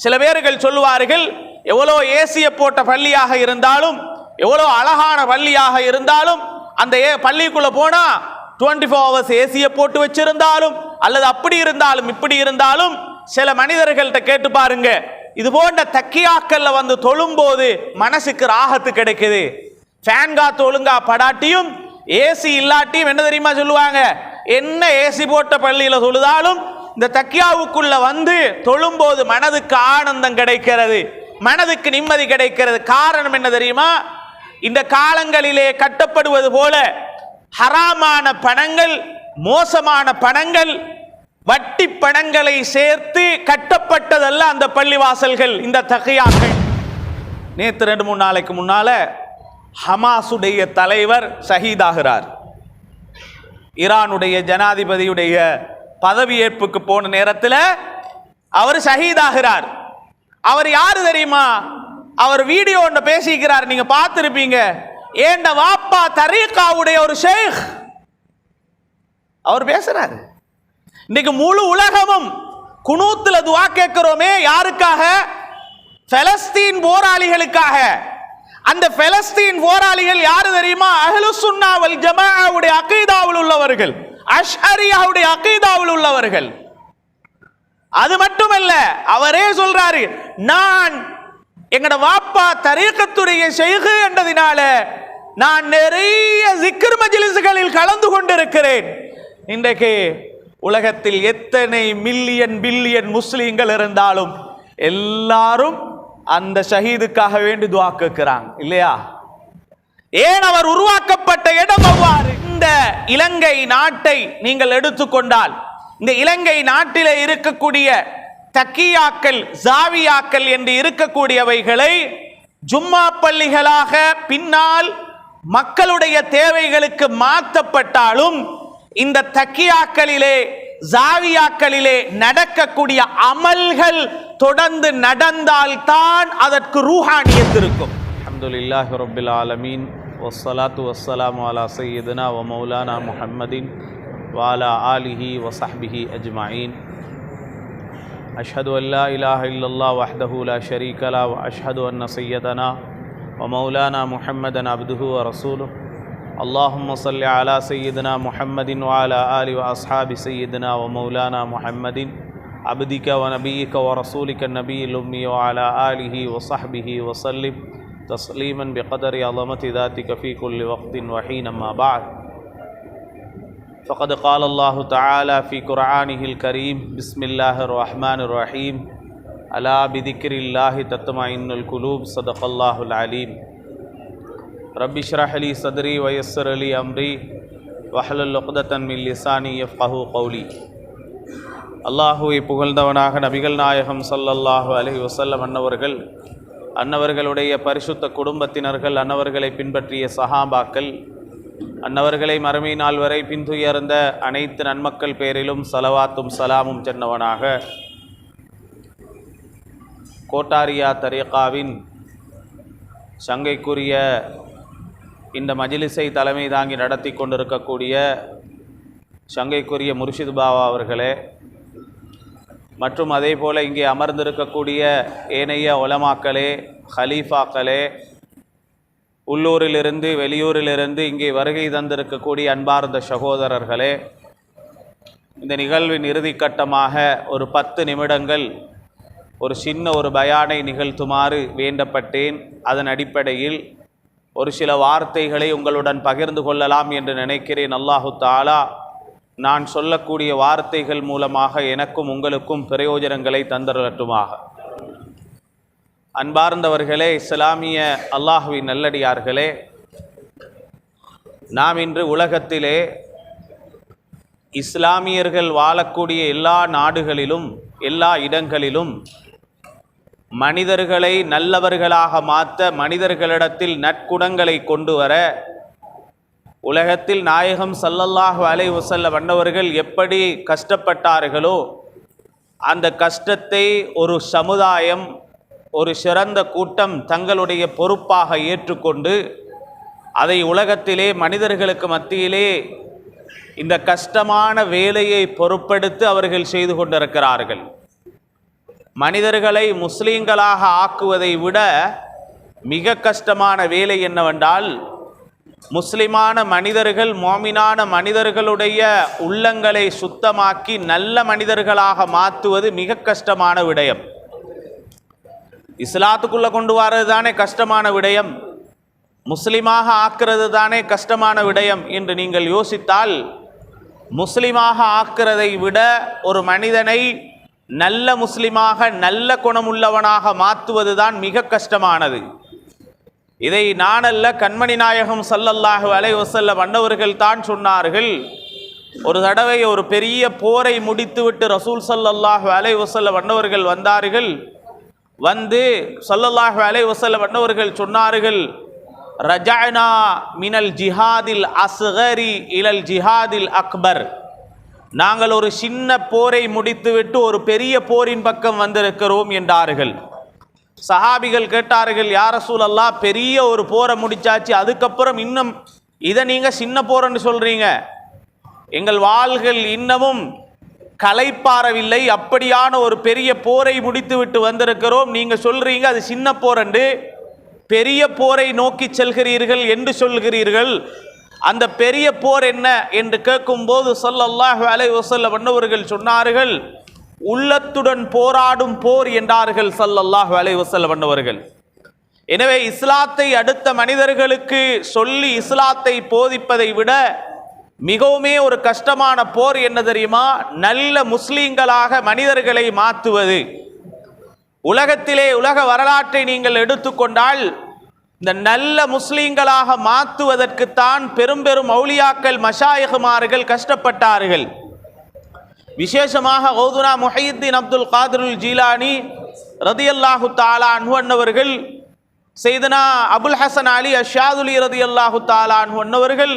சில பேர்கள் சொல்லுவார்கள் எவ்வளோ ஏசிய போட்ட பள்ளியாக இருந்தாலும் எவ்வளோ அழகான பள்ளியாக இருந்தாலும் அந்த ஏ பள்ளிக்குள்ளே போனால் டுவெண்ட்டி ஃபோர் ஹவர்ஸ் ஏசியை போட்டு வச்சிருந்தாலும் அல்லது அப்படி இருந்தாலும் இப்படி இருந்தாலும் சில மனிதர்கள்ட்ட கேட்டு பாருங்க இது போன்ற தக்கியாக்கல்ல வந்து தொழும்போது மனசுக்கு ராகத்து கிடைக்குது. ஃபேன் காத்து ஒழுங்கா படாட்டியும் ஏசி இல்லாட்டியும் என்ன தெரியுமா சொல்லுவாங்க? என்ன ஏசி போட்ட பள்ளியில் தொழுதாலும் இந்த தக்கியாவுக்குள்ள வந்து தொழும்போது மனதுக்கு ஆனந்தம் கிடைக்கிறது மனதுக்கு நிம்மதி கிடைக்கிறது. காரணம் என்ன தெரியுமா? இந்த காலங்களிலே கட்டப்படுவது போல ஹராமான பணங்கள் மோசமான பணங்கள் வட்டி பணங்களை சேர்த்து கட்டப்பட்டதல்ல அந்த பள்ளிவாசல்கள் இந்த தகையாக்கள் நேற்று ரெண்டு மூணு நாளைக்கு முன்னால ஹமாசுடைய தலைவர் ஷஹீதாகிறார். ஈரானுடைய ஜனாதிபதியுடைய பதவியேற்புக்கு போன நேரத்தில் அவர் ஷஹீதாகிறார். அவர் யாரு தெரியுமா? அவர் வீடியோ ஒன்று பேசிக்கிறார். நீங்க பார்த்துருப்பீங்க. ஏண்ட வாப்பா தரீகாவுடைய ஒரு ஷேக். அவர் பேசுறாரு. இன்னைக்கு முழு உலகமும் குனூத்துல துவா கேட்கிறோமே யாருக்காக? பெலஸ்தீன் போராளிகளுக்காக. அந்த பெலஸ்தீன் போராளிகள் யாரு தெரியுமா? அஹ்லு சுன்னாவல் ஜமாவுடைய அகைதாவில் உள்ளவர்கள். அஷ்ஹரியாவுடைய அகீதாவில் உள்ளவர்கள். அது மட்டுமல்ல அவரே சொல்றாரு நான் எங்கட வாப்பா தரீக்கத்துடைய செய்கு என்றதினால நான் நிறைய சிக்கர் மஜிலிசுகளில் கலந்து கொண்டிருக்கிறேன். இன்றைக்கு உலகத்தில் எத்தனை மில்லியன் பில்லியன் முஸ்லீம்கள் இருந்தாலும் எல்லாரும் அந்த ஷஹீதுக்காக வேண்டி துவா கேட்கிறாங்க இல்லையா? ஏன் அவர் உருவாக்கப்பட்ட இடம் அவ்வாறு? இந்த இலங்கை நாட்டை நீங்கள் எடுத்துக்கொண்டால் இந்த இலங்கை நாட்டில இருக்கக்கூடிய தக்கியாக்கள் ஜாவியாக்கள் என்று இருக்கக்கூடியவைகளை ஜும்மா பள்ளிகளாக பின்னால் மக்களுடைய தேவைகளுக்கு மாற்றப்பட்டாலும் இந்த தக்கியாக்களிலே ஜாவியாக்களிலே நடக்கக்கூடிய அமல்கள் தொடர்ந்து நடந்தால்தான் அதற்கு ரூஹானியத் இருக்கும். அல்ஹம்துலில்லாஹி ரப்பில் ஆலமீன். வஸ்ஸலாத்து வஸ்ஸலாமு அலா சையதுனா வ மௌலானா முஹம்மதின் وعلى آله وصحبه أجمعين. أشهد أن لا إله إلا الله وحده لا شريك له وأشهد أن سيدنا ومولانا محمدا عبده ورسوله. اللهم صل على سيدنا محمد وعلى آل وأصحاب سيدنا ومولانا محمد عبدك ونبيك ورسولك النبي الأمي وعلى آله وصحبه وسلم. تسليما بقدر عظمة ذاتك في كل وقت وحين ما بعد. فقد قال الله تعالى في قرآنه الكريم بسم الله الرحمن الرحيم ألا بذكر الله تطمئن القلوب صدق الله العليم رب اشرح لي صدري ويسر لي أمري واحلل عقدة من لساني يفقه قولي அல்லாஹுவை புகழ்ந்தவனாக நபிகள் நாயகம் ஸல்லல்லாஹு அலைஹி வஸல்லம் அன்னவர்கள் அன்னவர்களுடைய பரிசுத்த குடும்பத்தினர்கள் அன்னவர்களை பின்பற்றிய சஹாபாக்கள் அன்னவர்களை மறுமை நாள் வரை பின்துயர்ந்த அனைத்து நன்மக்கள் பேரிலும் சலவாத்தும் சலாமும் சென்னவனாக கோட்டாரியா தரீகாவின் சங்கைக்குரிய இந்த மஜிலிசை தலைமை தாங்கி நடத்தி கொண்டிருக்கக்கூடிய சங்கைக்குரிய முர்ஷித் பாபா அவர்களே மற்றும் அதே போல் இங்கே அமர்ந்திருக்கக்கூடிய ஏனைய ஒலமாக்களே ஹலீஃபாக்களே உள்ளூரிலிருந்து வெளியூரிலிருந்து இங்கே வருகை தந்திருக்கக்கூடிய அன்பார்ந்த சகோதரர்களே இந்த நிகழ்வின் இறுதிக்கட்டமாக ஒரு பத்து நிமிடங்கள் ஒரு சின்ன ஒரு பயானை நிகழ்த்துமாறு வேண்டப்பட்டேன். அதன் அடிப்படையில் ஒரு சில வார்த்தைகளை உங்களுடன் பகிர்ந்து கொள்ளலாம் என்று நினைக்கிறேன். அல்லாஹு தாலா நான் சொல்லக்கூடிய வார்த்தைகள் மூலமாக எனக்கும் உங்களுக்கும் பிரயோஜனங்களை தந்தரட்டுமாக அன்பார்ந்தவர்களே இஸ்லாமிய அல்லாஹுவின் நல்லடியார்களே நாம் இன்று உலகத்திலே இஸ்லாமியர்கள் வாழக்கூடிய எல்லா நாடுகளிலும் எல்லா இடங்களிலும் மனிதர்களை நல்லவர்களாக மாற்ற மனிதர்களிடத்தில் நற்குணங்களை கொண்டு வர உலகத்தில் நாயகம் சல்லல்லாஹு அலை வசல்ல வண்ணவர்கள் எப்படி கஷ்டப்பட்டார்களோ அந்த கஷ்டத்தை ஒரு சமுதாயம் ஒரு சிறந்த கூட்டம் தங்களுடைய பொறுப்பாக ஏற்றுக்கொண்டு அதை உலகத்திலே மனிதர்களுக்கு மத்தியிலே இந்த கஷ்டமான வேலையை பொறுப்படுத்தி அவர்கள் செய்து கொண்டிருக்கிறார்கள். மனிதர்களை முஸ்லீம்களாக ஆக்குவதை விட மிக கஷ்டமான வேலை என்னவென்றால் முஸ்லிமான மனிதர்கள் மோமினான மனிதர்களுடைய உள்ளங்களை சுத்தமாக்கி நல்ல மனிதர்களாக மாற்றுவது மிக கஷ்டமான விடயம். இஸ்லாத்துக்குள்ளே கொண்டு வர்றது தானே கஷ்டமான விடயம்? முஸ்லீமாக ஆக்கிறது தானே கஷ்டமான விடயம் என்று நீங்கள் யோசித்தால் முஸ்லீமாக ஆக்கிறதை விட ஒரு மனிதனை நல்ல முஸ்லீமாக நல்ல குணமுள்ளவனாக மாற்றுவது தான் மிக கஷ்டமானது. இதை நானல்ல கண்மணி நாயகம் சல்லல்லாஹு அலை வசல்ல வண்ணவர்கள் தான் சொன்னார்கள். ஒரு தடவை ஒரு பெரிய போரை முடித்துவிட்டு ரசூல் சல்லல்லாஹு அலை வசல்ல வண்ணவர்கள் வந்தார்கள். வந்து சொல்லல்லாஹ் அலை வசல்ல வண்ணவர்கள் சொன்னார்கள் ரஜானா மினல் ஜிஹாதில் அஸ்கரி இலல் ஜிஹாதில் அக்பர். நாங்கள் ஒரு சின்ன போரை முடித்துவிட்டு ஒரு பெரிய போரின் பக்கம் வந்திருக்கிறோம் என்றார்கள். சஹாபிகள் கேட்டார்கள் யார சூழல்லா பெரிய ஒரு போரை முடிச்சாச்சு அதுக்கப்புறம் இன்னும் இதை நீங்கள் சின்ன போர்ன்னு சொல்கிறீங்க எங்கள் வாள்கள் இன்னமும் களைப்பாறவில்லை. அப்படியான ஒரு பெரிய போரை முடித்துவிட்டு வந்திருக்கிறோம். நீங்கள் சொல்கிறீங்க அது சின்ன போரண்டு பெரிய போரை நோக்கி செல்கிறீர்கள் என்று சொல்கிறீர்கள். அந்த பெரிய போர் என்ன என்று கேட்கும்போது சொல்லல்லாஹ் வேலை வசல்ல வண்ணவர்கள் சொன்னார்கள் உள்ளத்துடன் போராடும் போர் என்றார்கள் ஸல்லல்லாஹு வேலை வசல்ல வண்ணவர்கள் எனவே இஸ்லாத்தை அடுத்த மனிதர்களுக்கு சொல்லி இஸ்லாத்தை போதிப்பதை விட மிகவுமே ஒரு கஷ்டமான போர் என்ன தெரியுமா? நல்ல முஸ்லீம்களாக மனிதர்களை மாற்றுவது. உலகத்திலே உலக வரலாற்றை நீங்கள் எடுத்துக்கொண்டால் இந்த நல்ல முஸ்லீம்களாக மாற்றுவதற்குத்தான் பெரும் பெரும் மௌலியாக்கள் மஷாயகுமார்கள் கஷ்டப்பட்டார்கள். விசேஷமாக ஓதுனா முஹையுத்தீன் அப்துல் காதருல் ஜீலானி ரதியல்லாஹு தாலா அன்வன்னவர்கள் செய்தனா அபுல் ஹசன் அலி அஷாதுலி ரதியல்லாஹு தாலா அன்வன்னவர்கள்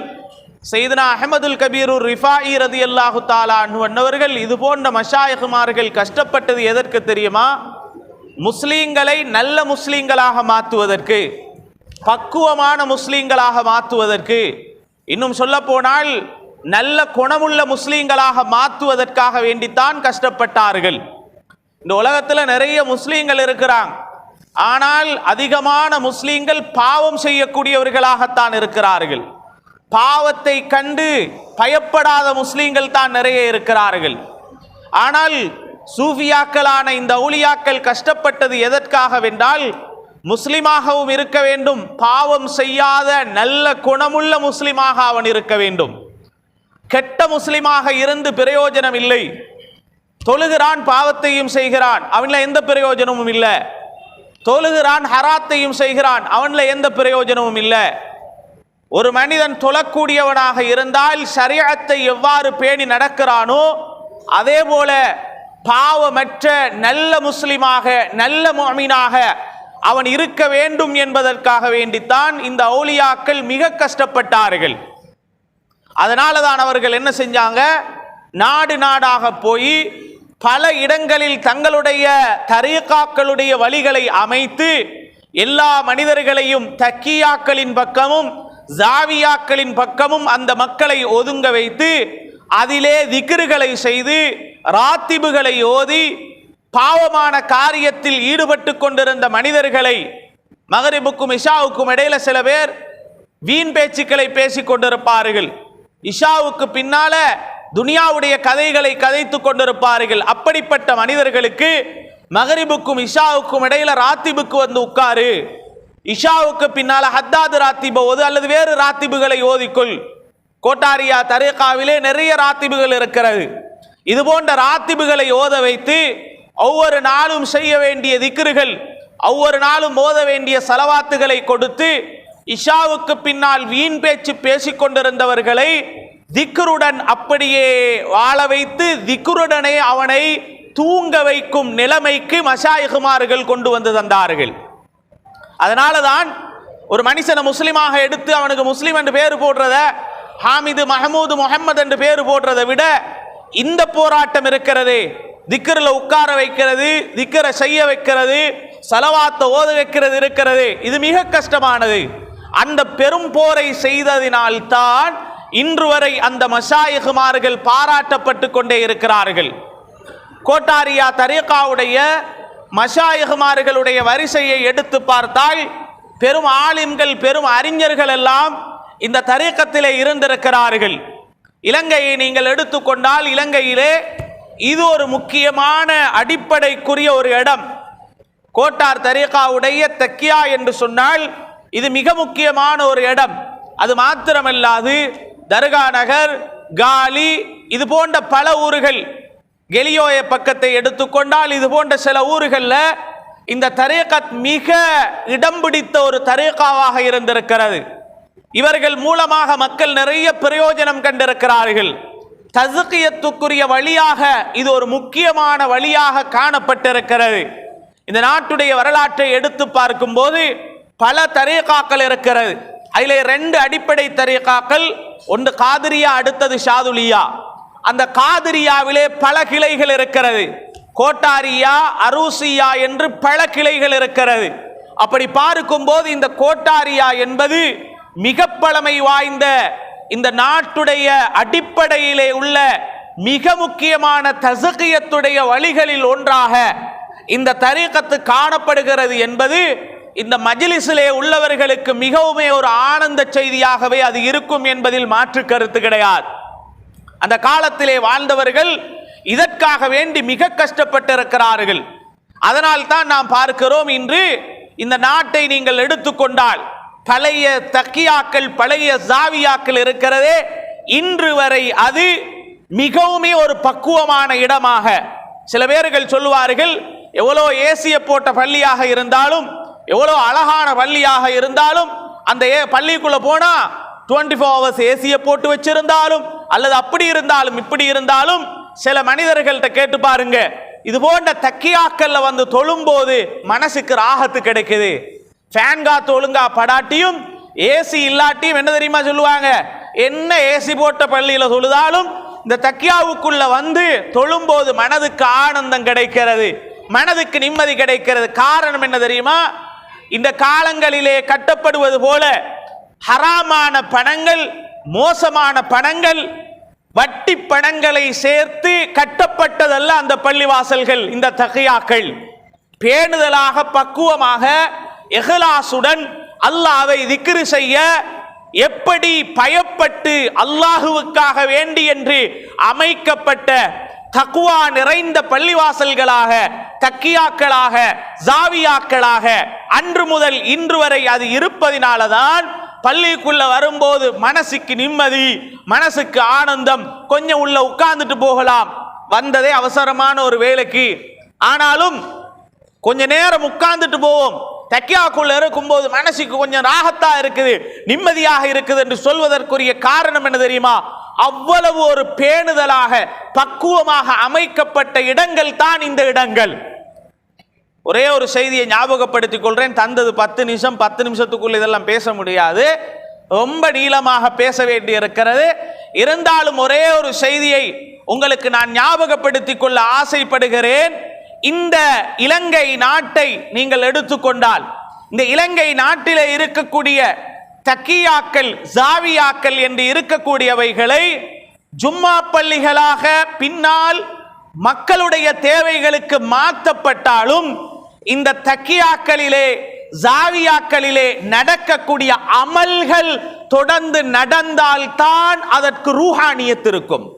செய்தனா அஹமதுல் கபீருர் ரிஃபாயி ரதியல்லாஹு தாலா அன்னவர்கள் இது போன்ற மஷாயகுமார்கள் கஷ்டப்பட்டது எதற்கு தெரியுமா? முஸ்லீம்களை நல்ல முஸ்லீம்களாக மாற்றுவதற்கு பக்குவமான முஸ்லீம்களாக மாற்றுவதற்கு இன்னும் சொல்ல போனால் நல்ல குணமுள்ள முஸ்லீம்களாக மாற்றுவதற்காக வேண்டித்தான் கஷ்டப்பட்டார்கள். இந்த உலகத்தில் நிறைய முஸ்லீம்கள் இருக்கிறாங்க. ஆனால் அதிகமான முஸ்லீம்கள் பாவம் செய்யக்கூடியவர்களாகத்தான் இருக்கிறார்கள். பாவத்தை கண்டு பயப்படாத முஸ்லீம்கள் தான் நிறைய இருக்கிறார்கள். ஆனால் சூஃபியாக்களான இந்த ஊலியாக்கள் கஷ்டப்பட்டது எதற்காகவென்றால் முஸ்லிமாகவும் இருக்க வேண்டும் பாவம் செய்யாத நல்ல குணமுள்ள முஸ்லிமாக அவன் இருக்க வேண்டும். கெட்ட முஸ்லிமாக இருந்து பிரயோஜனம் இல்லை. தொழுகிறான் பாவத்தையும் செய்கிறான் அவனில் எந்த பிரயோஜனமும் இல்லை. தொழுகிறான் ஹராத்தையும் செய்கிறான் அவனில் எந்த பிரயோஜனமும் இல்லை. ஒரு மனிதன் தொழக்கூடியவனாக இருந்தால் சரியத்தை எவ்வாறு பேணி நடக்கிறானோ அதே போல பாவமற்ற நல்ல முஸ்லிமாக நல்ல முஅமினாக அவன் இருக்க வேண்டும் என்பதற்காக வேண்டித்தான் இந்த அவுலியாக்கள் மிக கஷ்டப்பட்டார்கள். அதனால தான் அவர்கள் என்ன செஞ்சாங்க? நாடு நாடாக போய் பல இடங்களில் தங்களுடைய தரீகாக்களுடைய வழிகளை அமைத்து எல்லா மனிதர்களையும் தக்கியாக்களின் பக்கமும் ஜாவியாக்களின் பக்கமும் அந்த மக்களை ஒதுங்க வைத்து அதிலே திக்ருகளை செய்து ராத்திபுகளை ஓதி பாவமான காரியத்தில் ஈடுபட்டு கொண்டிருந்த மனிதர்களை மகரிபுக்கும் இஷாவுக்கும் இடையில சில பேர் வீண் பேச்சுக்களை பேசிக் கொண்டிருப்பார்கள். இஷாவுக்கு பின்னால துனியாவுடைய கதைகளை கதைத்து கொண்டிருப்பார்கள். அப்படிப்பட்ட மனிதர்களுக்கு மகரிபுக்கும் இஷாவுக்கும் இடையில ராத்திபுக்கு வந்து உட்காரு. இஷாவுக்கு பின்னால் ஹத்தாது ராத்திப ஓது அல்லது வேறு ராத்திபுகளை ஓதிக்கொள். கோட்டாரியா தரேகாவிலே நிறைய ராத்திபுகள் இருக்கிறது. இது போன்ற ராத்திபுகளை ஓத வைத்து ஒவ்வொரு நாளும் செய்ய வேண்டிய திக்ருகள் ஒவ்வொரு நாளும் ஓத வேண்டிய சலவாத்துகளை கொடுத்து இஷாவுக்கு பின்னால் வீண் பேச்சு பேசிக்கொண்டிருந்தவர்களை திக்ருடன் அப்படியே வாழ வைத்து திக்ருடனே அவனை தூங்க வைக்கும் நிலைமைக்கு மஷாயகுமார்கள் கொண்டு வந்து தந்தார்கள். அதனால தான் ஒரு மனுஷனை முஸ்லீமாக எடுத்து அவனுக்கு முஸ்லீம் என்று பேர் போடுறத ஹாமிது மஹமூது முகமது என்று பேர் போடுறதை விட இந்த போராட்டம் இருக்கிறதே. திக்கரில் உட்கார வைக்கிறது திக்கரை செய்ய வைக்கிறது சலவாத்தை ஓத வைக்கிறது இருக்கிறது. இது மிக கஷ்டமானது. அந்த பெரும் போரை செய்ததினால்தான் இன்று வரை அந்த மஷாயகுமார்கள் பாராட்டப்பட்டு கொண்டே இருக்கிறார்கள். கோட்டாரியா தரீகாவுடைய மஷாயகுமார்களுடைய வரிசையை எடுத்து பார்த்தால் பெரும் ஆலிம்கள் பெரும் அறிஞர்கள் எல்லாம் இந்த தரீக்கத்திலே இருந்திருக்கிறார்கள். இலங்கையை நீங்கள் எடுத்துக்கொண்டால் இலங்கையிலே இது ஒரு முக்கியமான அடிப்படைக்குரிய ஒரு இடம். கோட்டார் தரீகாவுடைய தக்கியா என்று சொன்னால் இது மிக முக்கியமான ஒரு இடம். அது மாத்திரமல்லாது தர்கா நகர் காலி இது போன்ற பல ஊர்கள் கெலியோய பக்கத்தை எடுத்துக்கொண்டால் இது போன்ற சில ஊர்களில் இந்த தரேகத் மிக இடம் பிடித்த ஒரு தரேகாவாக இருந்திருக்கிறது. இவர்கள் மூலமாக மக்கள் நிறைய பிரயோஜனம் கண்டிருக்கிறார்கள். தசுக்கியத்துக்குரிய வழியாக இது ஒரு முக்கியமான வழியாக காணப்பட்டிருக்கிறது. இந்த நாட்டுடைய வரலாற்றை எடுத்து பார்க்கும்போது பல தரேகாக்கள் இருக்கிறது. அதில் ரெண்டு அடிப்படை தரேகாக்கள் ஒன்று காதிரியா அடுத்தது ஷாதுலியா. அந்த காதிரியாவிலே பல கிளைகள் இருக்கிறது. கோட்டாரியா அரூசியா என்று பல கிளைகள் இருக்கிறது. அப்படி பார்க்கும்போது இந்த கோட்டாரியா என்பது மிக பழமை வாய்ந்த இந்த நாட்டுடைய அடிப்படையிலே உள்ள மிக முக்கியமான தசகியத்துடைய வழிகளில் ஒன்றாக இந்த தரீக்கத்து காணப்படுகிறது என்பது இந்த மஜிலிசிலே உள்ளவர்களுக்கு மிகவுமே ஒரு ஆனந்த செய்தியாகவே அது இருக்கும் என்பதில் மாற்று கருத்து கிடையாது. அந்த காலத்திலே வாழ்ந்தவர்கள் இதற்காக வேண்டி மிக கஷ்டப்பட்டிருக்கிறார்கள். அதனால் தான் நாம் பார்க்கிறோம் இன்று இந்த நாட்டை நீங்கள் எடுத்துக்கொண்டால் பழைய தக்கியாக்கள் பழைய ஜாவியாக்கள் இருக்கிறதே. இன்று வரை அது மிகவுமே ஒரு பக்குவமான இடமாக. சில பேர்கள் சொல்லுவார்கள் எவ்வளோ ஏசிய போட்ட பள்ளியாக இருந்தாலும் எவ்வளோ அழகான பள்ளியாக இருந்தாலும் அந்த ஏ பள்ளிக்குள்ளே போனால் டுவெண்ட்டி ஃபோர் ஹவர்ஸ் ஏசியை போட்டு வச்சிருந்தாலும் அல்லது அப்படி இருந்தாலும் இப்படி இருந்தாலும் சில மனிதர்கள்ட்ட கேட்டு பாருங்க. இது போன்ற தக்கியாக்கல்ல வந்து தொழும்போது மனசுக்கு ராகத்து கிடைக்குது. ஃபேன் காத்து ஒழுங்கா படாட்டியும் ஏசி இல்லாட்டியும் என்ன தெரியுமா சொல்லுவாங்க? என்ன ஏசி போட்ட பள்ளியில் தொழுதாலும் இந்த தக்கியாவுக்குள்ள வந்து தொழும்போது மனதுக்கு ஆனந்தம் கிடைக்கிறது. மனதுக்கு நிம்மதி கிடைக்கிறது. காரணம் என்ன தெரியுமா? இந்த காலங்களிலே கட்டப்படுவது போல ஹராமான பணங்கள் மோசமான பணங்கள் வட்டி பணங்களை சேர்த்து கட்டப்பட்டதல்ல அந்த பள்ளிவாசல்கள் இந்த தகையாக்கள் பேணுதலாக பக்குவமாக எஹலாசுடன் அல்லாவை திக்ரு செய்ய எப்படி பயப்பட்டு அல்லாஹுவுக்காக வேண்டி என்று அமைக்கப்பட்ட தக்குவா நிறைந்த பள்ளிவாசல்களாக தக்கியாக்களாக ஜாவியாக்களாக அன்று முதல் இன்று வரை அது இருப்பதினாலதான் பள்ளிக்குள்ள வரும்போது மனசுக்கு நிம்மதி மனசுக்கு ஆனந்தம் கொஞ்சம் உள்ள உட்கார்ந்துட்டு போகலாம். வந்ததே அவசரமான ஒரு வேலைக்கு. ஆனாலும் கொஞ்ச நேரம் உட்கார்ந்துட்டு போவோம். தக்கியாக்குள்ள இருக்கும்போது மனசுக்கு கொஞ்சம் ராகத்தா இருக்குது நிம்மதியாக இருக்குது என்று சொல்வதற்குரிய காரணம் என்ன தெரியுமா? அவ்வளவு ஒரு பேணுதலாக பக்குவமாக அமைக்கப்பட்ட இடங்கள் தான் இந்த இடங்கள். ஒரே ஒரு செய்தியை ஞாபகப்படுத்திக் கொள்றேன். தந்தது பத்து நிமிஷம் பத்து நிமிஷத்துக்குள்ள இதெல்லாம் பேச முடியாது. ரொம்ப நீளமாக பேச வேண்டி இருக்கிறது இருந்தாலும் ஒரே ஒரு செய்தியை உங்களுக்கு நான் ஞாபகப்படுத்திக் கொள்ள ஆசைப்படுகிறேன். இந்த இலங்கை நாட்டை நீங்கள் எடுத்துக்கொண்டால் இந்த இலங்கை நாட்டிலே இருக்கக்கூடிய தக்கியாக்கள் ஜாவியாக்கள் என்று இருக்கக்கூடியவைகளை ஜும்மா பள்ளிகளாக பின்னால் மக்களுடைய தேவைகளுக்கு மாற்றப்பட்டாலும் இந்த தக்கியாக்களிலே ஜாவியாக்களிலே நடக்கக்கூடிய அமல்கள் தொடர்ந்து நடந்தால்தான் அதற்கு ரூஹானியத் இருக்கும்.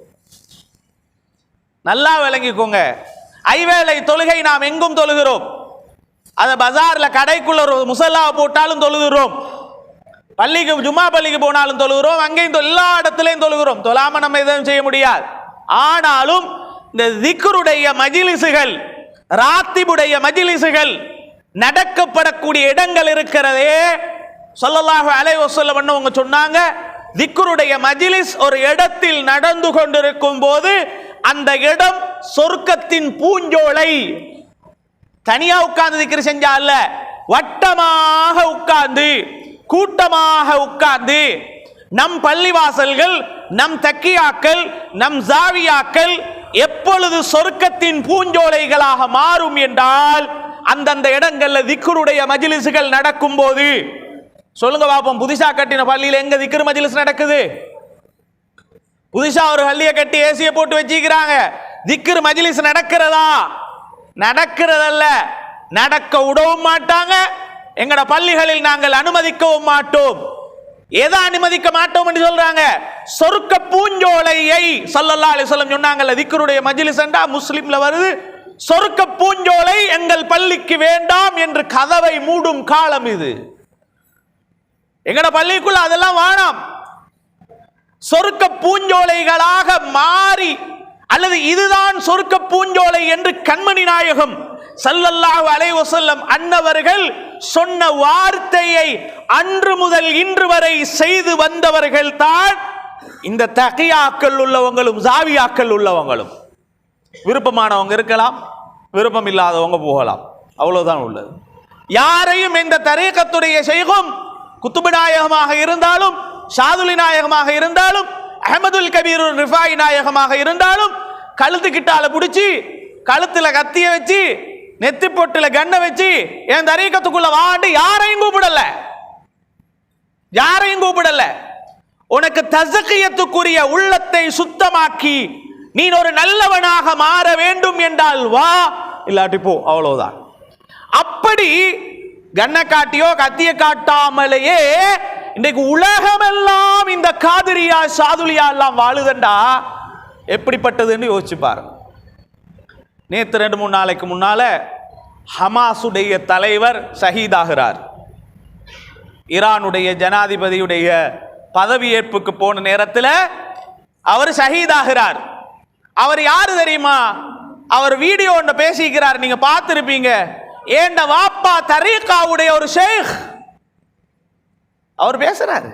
நல்லா விளங்கிக்கோங்க. ஐவேளை தொழுகை நாம் எங்கும் தொழுகிறோம். அதை பஜார்ல கடைக்குள்ள ஒரு முசல்லாவை போட்டாலும் தொழுகிறோம். பள்ளிக்கு ஜும்மா பள்ளிக்கு போனாலும் தொழுகிறோம். அங்கேயும் எல்லா இடத்துலையும் தொழுகிறோம். தொழாம நம்ம எதுவும் செய்ய முடியாது. ஆனாலும் இந்த திக்ருடைய மஜிலிசுகள் ராத்திபுடைய மஜிலிசுகள் நடக்கப்படக்கூடிய இடங்கள் இருக்கிறதே. சொல்லலாக அலை வசல்லம் அவங்க சொன்னாங்க திக்குருடைய மஜிலிஸ் ஒரு இடத்தில் நடந்து கொண்டிருக்கும் போது அந்த இடம் சொர்க்கத்தின் பூஞ்சோலை. தனியா உட்கார்ந்து திக்கிற செஞ்சா அல்ல வட்டமாக உட்கார்ந்து கூட்டமாக உட்கார்ந்து நம் பள்ளிவாசல்கள் நம் தக்கியாக்கள் நம் ஜாவியாக்கள் எப்பொழுது சொர்க்கத்தின் பூஞ்சோலைகளாக மாறும் என்றால் அந்தந்த இடங்கள்ல திக்குருடைய மஜிலிசுகள் நடக்கும் போது சொல்லுங்க பாப்போம் புதுசா கட்டின பள்ளியில் எங்க திக்ரு மஜிலிஸ் நடக்குது? புதுசா ஒரு பள்ளியை கட்டி ஏசியை போட்டு வச்சிக்கிறாங்க திக்ரு மஜிலிஸ் நடக்கிறதா? நடக்கிறதல்ல. நடக்க விடவும் மாட்டாங்க. எங்கட பள்ளிகளில் நாங்கள் அனுமதிக்கவும் மாட்டோம். எதை அனுமதிக்க மாட்டோம் என்று சொல்றாங்க. சொர்க்க பூஞ்சோலையை சல்லல்லா அலைஹி வஸல்லம் சொன்னாங்கல்ல திக்கருடைய மஜ்லிஸ் என்றா முஸ்லீம்ல வருது. சொர்க்க பூஞ்சோலை எங்கள் பள்ளிக்கு வேண்டாம் என்று கதவை மூடும் காலம் இது. எங்கட பள்ளிக்குள்ள அதெல்லாம் வேணாம். சொர்க்க பூஞ்சோலைகளாக மாறி அல்லது இதுதான் சொர்க்க பூஞ்சோலை என்று கண்மணி நாயகம் சல்லல்லாஹு அலைவசல்லம் அன்னவர்கள் சொன்ன வார்த்தையை அன்று முதல் இன்று வரை செய்து வந்தவர்கள் தான் இந்த தகையாக்கள் உள்ளவங்களும் ஜாவியாக்கள் உள்ளவங்களும். விருப்பமானவங்க இருக்கலாம் விருப்பம் இல்லாதவங்க போகலாம். அவ்வளவுதான் உள்ளது. யாரையும் இந்த தரீக்கத்துடைய செய்கும் குத்துபு நாயகமாக இருந்தாலும் ஷாதுலி நாயகமாக இருந்தாலும் அஹமதுல் கபீர் ரிஃபாய் நாயகமாக இருந்தாலும் கழுத்து கிட்டால பிடிச்சி கழுத்தில் கத்திய வச்சு நெத்தி பொட்டில கண்ணை வச்சு என் தரீக்கத்துக்குள்ள வாண்டு யாரையும் கூப்பிடல. யாரையும் கூப்பிடல. உனக்கு தசகியத்துக்குரிய உள்ளத்தை சுத்தமாக்கி நீ ஒரு நல்லவனாக மாற வேண்டும் என்றால் வா இல்லாட்டி போ அவ்வளவுதான். அப்படி கண்ணை காட்டியோ கத்திய காட்டாமலேயே இன்றைக்கு உலகமெல்லாம் இந்த காதிரியா சாதுலியா எல்லாம் வாழுதண்டா எப்படிப்பட்டதுன்னு யோசிச்சு பாருங்க நேற்று ரெண்டு மூணு நாளைக்கு முன்னால் ஹமாஸுடைய தலைவர் ஷஹீதாகிறார். ஈரானுடைய ஜனாதிபதியுடைய பதவியேற்புக்கு போன நேரத்தில் அவர் ஷஹீதாகிறார். அவர் யாரு தெரியுமா? அவர் வீடியோ ஒன்று பேசிக்கிறார். நீங்க பார்த்துருப்பீங்க. ஏண்ட வாப்பா தரீகாவுடைய ஒரு ஷேக். அவர் பேசுறாரு.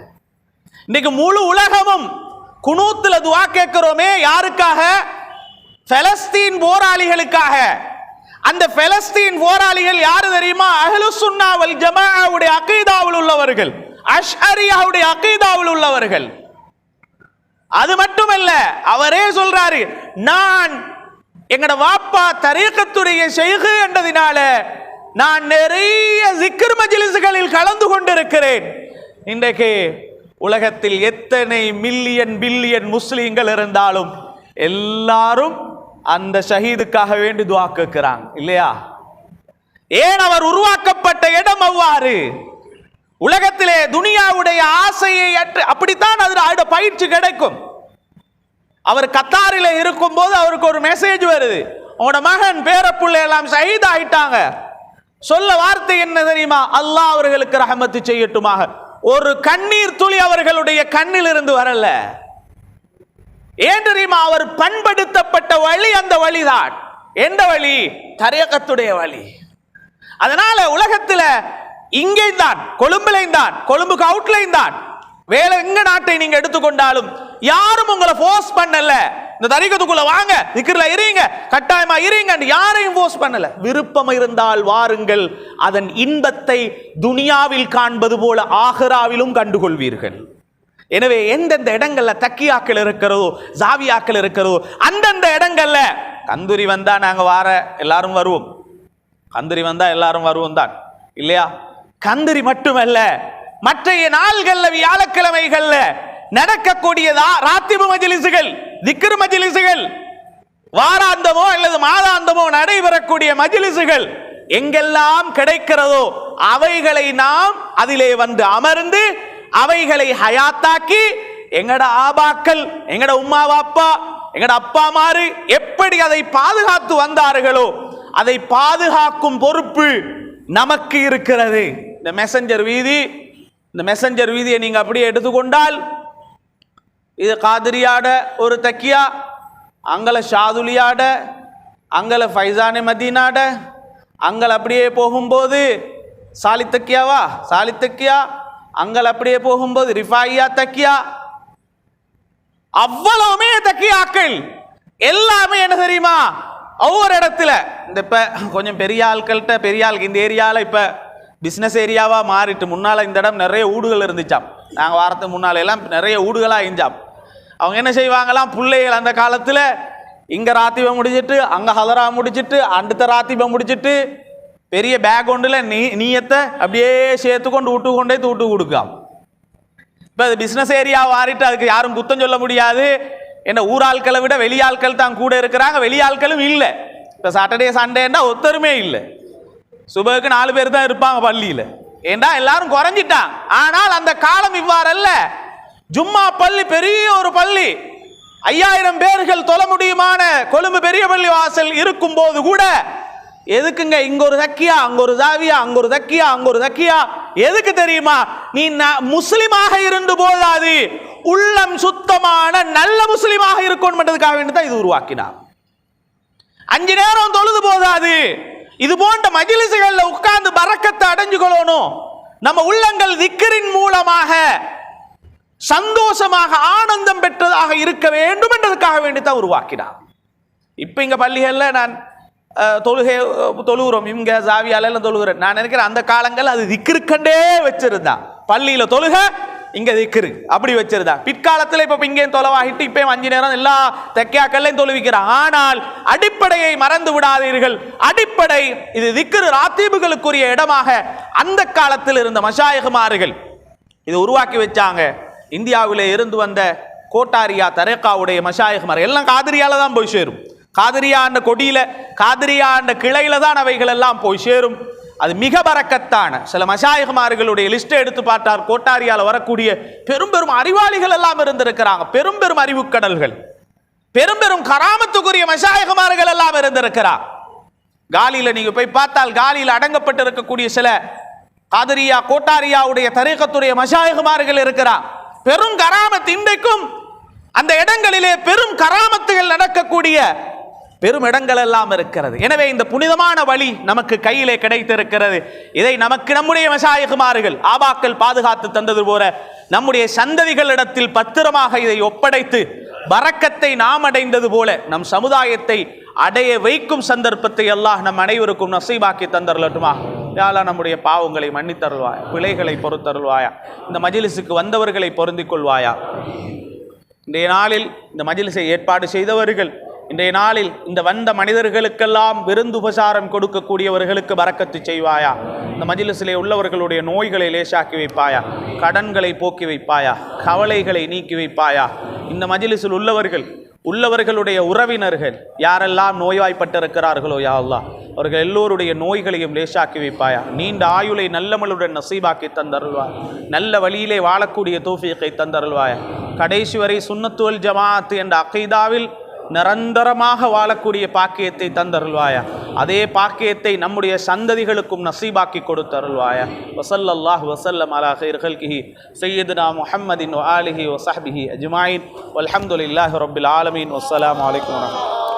இன்னைக்கு முழு உலகமும் குணூத்தில் துவா கேட்கிறோமே யாருக்காக? பெலஸ்தீன் போராளிகளுக்காக. அந்த பெலஸ்தீன் போராளிகள் யாரு தெரியுமா? அகலு சுன்னாவல் ஜமாவுடைய அக்கைதாவில் உள்ளவர்கள். அஷ்அரியாவுடைய அக்கைதாவில் உள்ளவர்கள். அது மட்டுமல்ல அவரே சொல்றாரு நான் எங்கட வாப்பா தரீக்கத்துடைய செய்கு என்றதினால நான் நிறைய சிக்கர் மஜிலிசுகளில் கலந்து கொண்டிருக்கிறேன். இன்றைக்கு உலகத்தில் எத்தனை மில்லியன் பில்லியன் முஸ்லீம்கள் இருந்தாலும் எல்லாரும் அந்த ஷஹீதுக்காக வேண்டி துவா கேட்கிறாங்க இல்லையா? ஏன் அவர் உருவாக்கப்பட்ட இடம் அவ்வாறு? உலகத்திலே துனியாவுடைய ஆசையை அற்று அப்படித்தான் அதில் அவருடைய பயிற்சி கிடைக்கும். அவர் கத்தாரில் இருக்கும்போது அவருக்கு ஒரு மெசேஜ் வருது. உங்களோட மகன் பேரப்புள்ள எல்லாம் ஷஹீத் ஆயிட்டாங்க. சொல்ல வார்த்தை என்ன தெரியுமா? அல்லாஹ் அவர்களுக்கு ரஹமத்து செய்யட்டுமாக. ஒரு கண்ணீர் துளி அவர்களுடைய கண்ணில் இருந்து வரல. ஏன் தெரியுமா? அவர் பண்படுத்தப்பட்ட வழி அந்த வழிதான். எந்த வழி? தரியகத்துடைய வழி. அதனால உலகத்தில் இங்கே தான் கொழும்புலையும் தான் கொழும்புக்கு அவுட்லையும் தான் வேலை எங்க நாட்டை நீங்க எடுத்துக்கொண்டாலும் யாரும் உங்களை ஃபோர்ஸ் பண்ணல. இந்த தரிகத்துக்குள்ள வாங்க திக்கிரில இருங்க கட்டாயமா இருங்க யாரையும் ஃபோர்ஸ் பண்ணல. விருப்பம் இருந்தால் வாருங்கள் அதன் இன்பத்தை துனியாவில் காண்பது போல ஆகராவிலும் கண்டுகொள்வீர்கள். எனவே எந்தெந்த இடங்கள்ல தக்கியாக்கள் இருக்கிறதோ ஜாவியாக்கள் இருக்கிறதோ அந்தந்த இடங்கள்ல கந்தூரி வந்தா நாங்க வார எல்லாரும் வருவோம். கந்துரி வந்தா எல்லாரும் வருவோம் தான். இல்லையா? கந்துரி மட்டுமல்ல மற்றைய நாள்கள்ல வியாழக்கிழமைகள்ல நடக்கக்கூடியதா ராத்திபு மஜிலிசுகள் திக்ரு மஜிலிசுகள் வாராந்தமோ அல்லது மாதாந்தமோ நடைபெறக்கூடிய மஜிலிசுகள் எங்கெல்லாம் கிடைக்கிறதோ அவைகளை நாம் அதிலே வந்து அமர்ந்து அவைகளை ஹயாத்தாக்கி எங்கட ஆபாக்கள் எங்கட உம்மா வாப்பா எங்கட அப்பா மாறு எப்படி அதை பாதுகாத்து வந்தார்களோ அதை பாதுகாக்கும் பொறுப்பு நமக்கு இருக்கிறது. இந்த மெசஞ்சர் வீதி இந்த மெசஞ்சர் வீதியை நீங்கள் அப்படியே எடுத்துக்கொண்டால் இது காதிரியாட ஒரு தக்கியா அங்கல ஷாதுலியாட அங்கல ஃபைசானே மதீனாட அங்கல் அப்படியே போகும்போது சாலித்தக்கியாவா சாலித்தக்கியா சாலி அங்கல் அப்படியே போகும்போது ரிஃபாயியா தக்கியா? அவ்வளவுமே தக்கியாக்கள். எல்லாமே என்ன தெரியுமா? ஒவ்வொரு இடத்துல. இந்த இப்ப கொஞ்சம் பெரிய ஆட்கள்கிட்ட பெரிய ஆளுக்கு இந்த ஏரியாவில் இப்ப பிஸ்னஸ் ஏரியாவா மாறிட்டு முன்னால இந்த இடம் நிறைய ஊடுகள் இருந்துச்சாம். நாங்கள் வாரத்துக்கு முன்னால எல்லாம் நிறைய ஊடுகளாக இருந்துச்சாம் அவங்க என்ன செய்வாங்களாம்? பிள்ளைகள் அந்த காலத்தில் இங்கே ராத்திபம் முடிச்சிட்டு அங்கே ஹலரா முடிச்சிட்டு அடுத்த ராத்திபம் முடிச்சிட்டு பெரிய பேக் ஒன்றில் நீ நீயத்தை அப்படியே சேர்த்து கொண்டு விட்டு கொண்டே தூட்டு கொடுക്കാം இப்போ அது பிஸ்னஸ் ஏரியா மாறிட்டு அதுக்கு யாரும் குத்தம் சொல்ல முடியாது. என்ன ஊராட்களை விட வெளியாட்கள் தான் கூட இருக்கிறாங்க வெளியாட்களும் இல்லை. இப்போ சாட்டர்டே சண்டேன்னா ஒத்தருமே இல்லை. சுபகுக்கு நாலு பேர் தான் இருப்பாங்க பள்ளியில். ஏண்டா எல்லாரும் குறைஞ்சிட்டான் ஆனால் அந்த காலம் இவ்வாறல்ல. ஜும்மா பள்ளி பெரிய ஒரு பள்ளி. ஐயாயிரம் பேர்கள் தொல முடியுமான கொழும்பு பெரிய பள்ளி வாசல் இருக்கும் போது கூட எதுக்குங்க இங்க ஒரு தக்கியா அங்க ஒரு தாவியா அங்க ஒரு தக்கியா அங்க ஒரு தக்கியா எதுக்கு தெரியுமா? நீ ந- முஸ்லிமாக இருந்து போதாது. உள்ளம் சுத்தமான நல்ல முஸ்லிமாக இருக்கணும்ன்றதுக்காக வேண்டி தான் இது உருவாக்கினார் அஞ்சு நேரம் தொழுது போதாது. இது போன்ற மஜிலிசுகளில் உட்கார்ந்து பறக்கத்தை அடைஞ்சு கொள்ளணும். நம்ம உள்ளங்கள் திக்கரின் மூலமாக சந்தோஷமாக ஆனந்தம் பெற்றதாக இருக்க வேண்டும் என்றதுக்காக வேண்டி தான் உருவாக்கினார் இப்போ இங்க பள்ளிகள்ல நான் தொழுகை தொழுகிறோம். இவங்க ஜாவியாலெல்லாம் தொழுகிறேன் நான் நினைக்கிறேன் அந்த காலங்கள் அது திக்கிருக்கண்டே வச்சுருந்தான் பள்ளியில் தொழுக இங்கே திக்கிரு அப்படி வச்சிருந்தா. பிற்காலத்தில் இப்போ இங்கேயும் தொலைவாகிட்டு இப்போ அஞ்சு நேரம் எல்லா தெக்கியாக்கள்லையும் தொழுவிக்கிறான். ஆனால் அடிப்படையை மறந்து விடாதீர்கள். அடிப்படை இது திக்கிரு ராத்தீபுகளுக்குரிய இடமாக அந்த காலத்தில் இருந்த மஷாயகுமார்கள் இது உருவாக்கி வச்சாங்க. இந்தியாவிலே இருந்து வந்த கோட்டாரியா தரேக்காவுடைய மஷாயகுமார். எல்லாம் காதிரியால் தான் போய் சேரும். காதிரியாண்ட கொடியில காதிரியாண்ட கிளையில தான் அவைகள் எல்லாம் போய் சேரும். அது மிக பறக்கத்தான சில மஷாயகுமார்களுடைய லிஸ்ட்டை எடுத்து பார்த்தார். கோட்டாரியால் வரக்கூடிய பெரும் பெரும் அறிவாளிகள் எல்லாம் இருந்திருக்கிறாங்க. பெரும் பெரும் அறிவுக்கடல்கள் பெரும் பெரும் கராமத்துக்குரிய மஷாயகுமார்கள் எல்லாம் இருந்திருக்கிறார். காலியில் நீங்கள் போய் பார்த்தால் காலியில் அடங்கப்பட்டு இருக்கக்கூடிய சில காதரியா கோட்டாரியாவுடைய தரீகத்துடைய மசாயகுமார்கள் இருக்கிறார். பெரும் கராமத் இன்றைக்கும் அந்த இடங்களிலே பெரும் கராமத்துகள் நடக்கக்கூடிய பெரும் இடங்கள் எல்லாம் இருக்கிறது. எனவே இந்த புனிதமான வழி நமக்கு கையிலே கிடைத்திருக்கிறது. இதை நமக்கு நம்முடைய மஷாயகுமார்கள் ஆபாக்கள் பாதுகாத்து தந்தது போல நம்முடைய சந்ததிகளிடத்தில் பத்திரமாக இதை ஒப்படைத்து பறக்கத்தை நாம் அடைந்தது போல நம் சமுதாயத்தை அடைய வைக்கும் சந்தர்ப்பத்தை அல்லாஹ் நம் அனைவருக்கும் நசைவாக்கி தந்தரலட்டுமா. யாலா நம்முடைய பாவங்களை மன்னித்தருள்வாயா பிழைகளை பொறுத்தருள்வாயா இந்த மஜிலிசுக்கு வந்தவர்களை பொருந்திக் கொள்வாயா. இன்றைய நாளில் இந்த மஜிலிசை ஏற்பாடு செய்தவர்கள் இன்றைய நாளில் இந்த வந்த மனிதர்களுக்கெல்லாம் விருந்து உபசாரம் கொடுக்கக்கூடியவர்களுக்கு வரக்கத்து செய்வாயா? இந்த மஜிலிசிலே உள்ளவர்களுடைய நோய்களை லேசாக்கி வைப்பாயா? கடன்களை போக்கி வைப்பாயா? கவலைகளை நீக்கி வைப்பாயா? இந்த மஜிலிசில் உள்ளவர்கள் உள்ளவர்களுடைய உறவினர்கள் யாரெல்லாம் நோய்வாய்ப்பட்டிருக்கிறார்களோ யா அவர்கள் எல்லோருடைய நோய்களையும் லேசாக்கி வைப்பாயா? நீண்ட ஆயுளை நல்லமளுடன் நசீபாக்கி தந்தருள்வாய் நல்ல வழியிலே வாழக்கூடிய தோஃபியத்தை தந்தருள்வாயா? கடைசி வரை சுண்ணத்துவல் ஜமாத் என்ற அகைதாவில் நிரந்தரமாக வாழக்கூடிய பாக்கியத்தை தந்தருள்வாயா? அதே பாக்கியத்தை நம்முடைய சந்ததிகளுக்கும் நசீபாக்கி கொடுத்தருள்வாயா? வசல்லல்லாஹ் வசல்லம் அலா ஹிர்ஹல்கிஹி சையதுனா முஹம்மதின் ஆலிஹி வசஹபிஹி அஜ்மாயின். வல்ஹம்துலில்லாஹி ரபில் ஆலமீன். வசலாம் வலைக்கம் வரமத்துல்லா